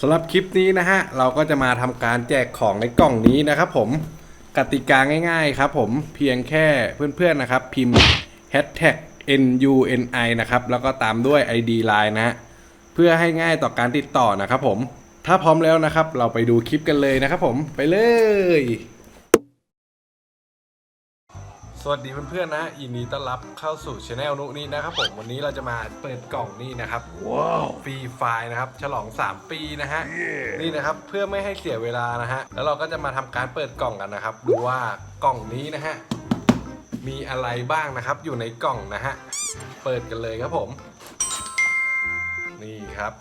สำหรับคลิปนี้นะฮะ เราก็จะมาทำการแจกของในกล่องนี้นะครับผมกติกาง่ายๆครับผมเพียงแค่เพื่อนๆนะครับ พิมพ์ hashtag NUNI นะครับ แล้วก็ตามด้วย ID Line นะฮะ เพื่อให้ง่ายต่อการติดต่อนะครับผม ถ้าพร้อมแล้วนะครับ เราไปดูคลิปกันเลยนะครับผมไปเลย สวัสดีเพื่อนๆนะยินดีต้อนรับเข้าสู่ช anel นุนี้นะครับผมวันนี้เราจะมาเปิดกล่องนี่นะครับว้าวฟรีไฟล์นะครับฉลอง 3 ปีนะฮะนี่นะครับเพื่อไม่ให้เสียเวลานะฮะแล้วเราก็จะมาทำการเปิดกล่องกันนะครับดูว่ากล่องนี้นะฮะมีอะไรบ้างนะครับ อยู่ในกล่องนะฮะเปิดกันเลยครับผม นี่ครับ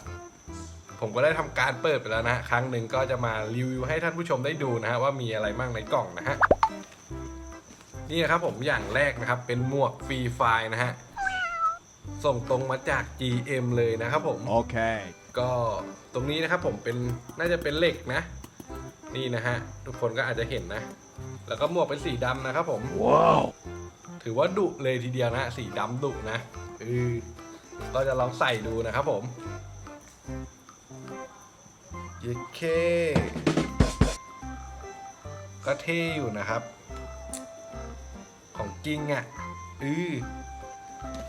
ผมก็ได้ทำการเปิดไปแล้วนะฮะครั้งหนึ่งก็จะมารีวิวให้ท่านผู้ชมได้ดูนะฮะว่ามีอะไรบ้างในกล่องนะฮะ นี่นะครับผมอย่างแรกนะครับ เป็นหมวกฟรีไฟล์นะฮะ ส่งตรงมาจาก GM เลยนะครับผม Okay. ก็ตรงนี้นะครับผมเป็นน่าจะเป็นเหล็กนะ นี่นะฮะ ทุกคนก็อาจจะเห็นนะ แล้วก็หมวกเป็นสีดำนะครับผม Wow. ถือว่าดุเลยทีเดียวนะ สีดำดุนะเออก็จะลองใส่ดูนะครับผมเยเคก็เท่อยู่นะครับ ของจริงอะ่ะอือ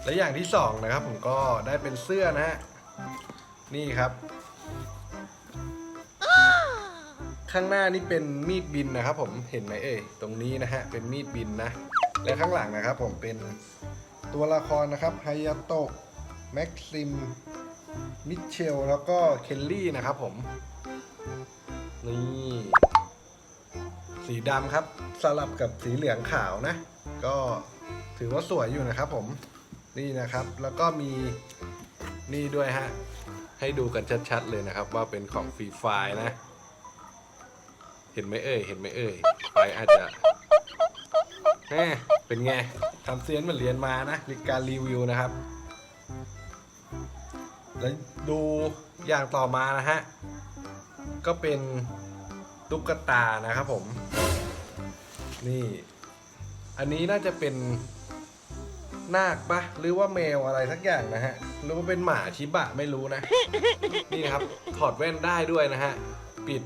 และอย่างที่สองนะครับ ผมก็ได้เป็นเสื้อนะฮะนี่ครับ ข้างหน้านี่เป็นมีดบินนะครับ ผมเห็นไหมเอ่ยตรงนี้นะฮะเป็นมีดบินนะ และข้างหลังนะครับ ผมเป็นตัวละครนะครับไฮยาโตะแม็กซิมมิเชลแล้วก็เคลลี่นะครับผม นี่ สีดำครับ สลับกับสีเหลืองขาวนะ ก็ถือว่าสวยอยู่นะครับผมนี่นะครับแล้วก็มีนี่ด้วยฮะให้ดูกันชัดๆเลยนะครับ ว่าเป็นของฟรีไฟล์นะ เห็นไหมเอ่ยเห็นไหมเอ่ยไฟอาจจะแหมเป็นไงทำเซียนเหมือนเรียนมานะในการรีวิวนะครับ แล้วดูอย่างต่อมานะฮะก็เป็นตุ๊กตานะครับผม นี่ อันนี้น่าจะเป็นนาคปะหรือว่าแมวอะไรสักอย่างนะฮะ หรือว่าเป็นหมาชิบะไม่รู้นะ นี่นะครับ ถอดแว่นได้ด้วยนะฮะ ปิด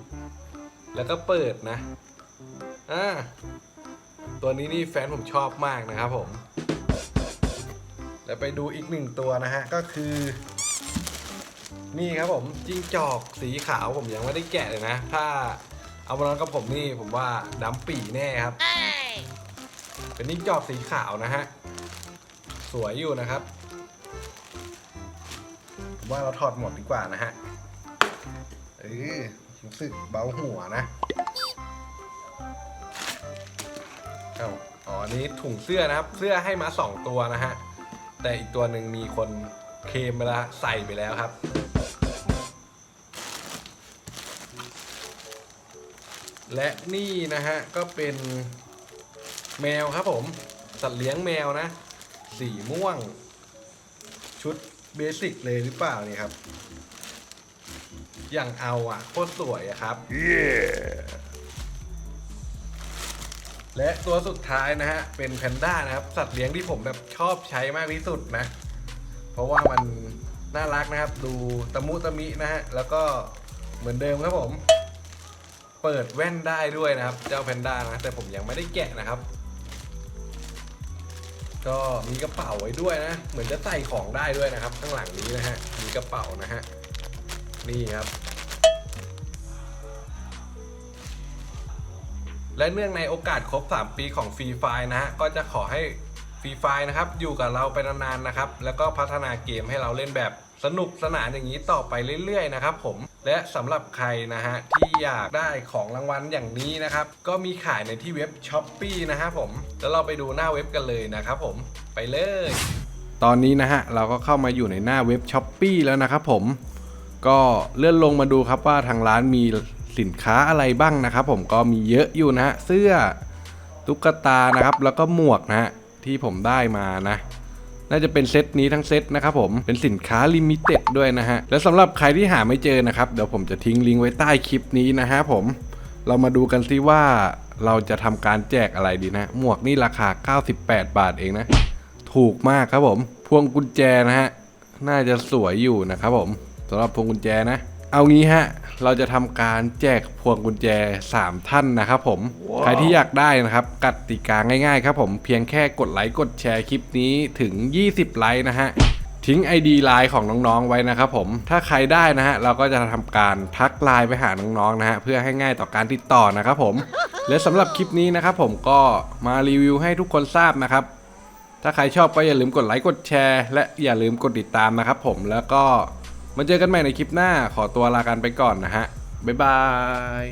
แล้วก็เปิดนะ อ่า ตัวนี้นี่แฟนผมชอบมากนะครับผม แล้วไปดูอีกหนึ่งตัวนะฮะ ก็คือ นี่ครับผม จิ้งจอกสีขาวผมยังไม่ได้แกะเลยนะ ถ้าเอามานอนกับผมนี่ผมว่าดำปี่แน่ครับ เป็นจิ้งจอกสีขาวนะฮะ สวยอยู่นะครับ ผมว่าเราถอดหมดดีกว่านะฮะ เออรู้สึกเบาหัวนะเอ้าอ๋ออันนี้ถุงเสื้อนะครับ เสื้อให้มา2ตัวนะฮะ แต่อีกตัวหนึ่งมีคนเคมไปแล้วใส่ไปแล้วครับและนี่นะฮะ ก็เป็น แมวครับผม สัตว์เลี้ยงแมวนะ สีม่วง ชุดเบสิกเลยหรือเปล่านี่ครับ อย่างเอาอะโคตรสวยอะครับ Yeah. และตัวสุดท้ายนะฮะ เป็นแพนด้านะครับ สัตว์เลี้ยงที่ผมแบบชอบใช้มากที่สุดนะ เพราะว่ามันน่ารักนะครับ ดูตะมุตะมินะฮะ แล้วก็เหมือนเดิมครับผม เปิดแว่นได้ด้วยนะครับ เจ้าแพนด้านะ แต่ผมยังไม่ได้แกะนะครับ ก็มีกระเป๋าไว้ด้วยนะ เหมือนจะใส่ของได้ด้วยนะครับ ข้างหลังนี้นะฮะ มีกระเป๋านะฮะ นี่ครับ และเนื่องในโอกาสครบ 3 ปีของฟรีไฟนะฮะ ก็จะขอให้ฟรีไฟนะครับ อยู่กับเราไปนานๆนะครับ แล้วก็พัฒนาเกมให้เราเล่นแบบ สนุกสนานอย่างนี้ต่อไปเรื่อยๆนะครับผมและสำหรับใครนะฮะที่อยากได้ของรางวัลอย่างนี้นะครับ ก็มีขายในที่เว็บ s h อ p e e นะฮะผม แล้วเราไปดูหน้าเว็บกันเลยนะครับผมไปเลย ตอนนี้นะฮะเราก็เข้ามาอยู่ในหน้าเว็บ s h อ p e e แล้วนะครับผมก็เลื่อนลงมาดูครับว่าทางร้านมีสินค้าอะไรบ้างนะครับผมก็มีเยอะอยู่นะฮะเสื้อตุ๊กตานะครับ แล้วก็หมวกนะฮะที่ผมได้มานะ น่าจะเป็นเซตนี้ทั้งเซตนะครับผมเป็นสินค้าลิมิเต็ดด้วยนะฮะและสำหรับใครที่หาไม่เจอนะครับเดี๋ยวผมจะทิ้งลิงก์ไว้ใต้คลิปนี้นะฮะผมเรามาดูกันซิว่าเราจะทำการแจกอะไรดีนะ หมวกนี่ราคา 98 บาทเองนะ ถูกมากครับผม พวงกุญแจนะฮะ น่าจะสวยอยู่นะครับผมสำหรับพวงกุญแจนะ เอางี้ฮะ เราจะทำการแจกพวงกุญแจ 3 ท่านนะครับผม ใครที่อยากได้นะครับกติกาง่ายๆครับผมเพียงแค่กดไลค์กดแชร์คลิปนี้ถึง 20 ไลค์นะฮะทิ้ง ID ไลน์ของน้องๆไว้นะครับผม ถ้าใครได้นะฮะ เราก็จะทำการทักไลน์ไปหาน้องๆนะฮะ เพื่อให้ง่ายต่อการติดต่อนะครับผม และสำหรับคลิปนี้นะครับผมก็มารีวิวให้ทุกคนทราบนะครับ ถ้าใครชอบก็อย่าลืมกดไลค์กดแชร์ และอย่าลืมกดติดตามนะครับผม แล้วก็ มาเจอกันใหม่ในคลิปหน้าขอตัวลากันไปก่อนนะฮะบ๊ายบาย